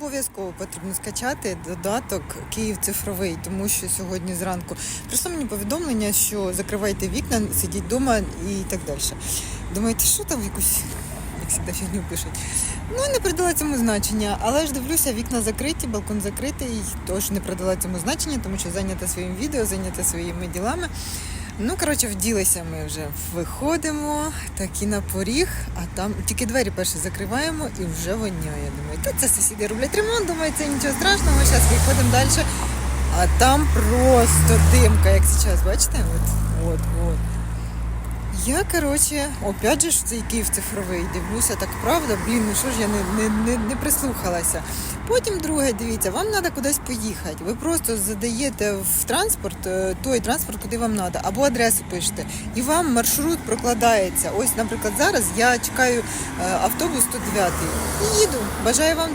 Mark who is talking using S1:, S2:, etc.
S1: Обов'язково потрібно скачати додаток Київ цифровий, тому що сьогодні зранку прийшло мені повідомлення, що закривайте вікна, сидіть вдома і так далі. Думаєте, що там якусь, як завжди, фігню пишуть. Ну, не придала цьому значення, але ж дивлюся, вікна закриті, балкон закритий, тож не придала цьому значення, тому що зайнята своїм відео, зайнята своїми ділами. Ну, коротше, вділися ми вже. Виходимо, такі на поріг, а там тільки двері перші закриваємо і вже воняє. Думаю, та це сусіди роблять ремонт, думаю, це нічого страшного, зараз виходимо далі. А там просто димка, як зараз, бачите? От, от. Я, коротше, опять же цей Київ цифровий, дивлюся, так правда, блін, ну що ж я не, не, не, не прислухалася. Потім друге, дивіться, вам треба кудись поїхати. Ви просто задаєте в транспорт е, той транспорт, куди вам треба, або адресу пишете, і вам маршрут прокладається. Ось, наприклад, зараз я чекаю е, автобус 109 і їду. Бажаю вам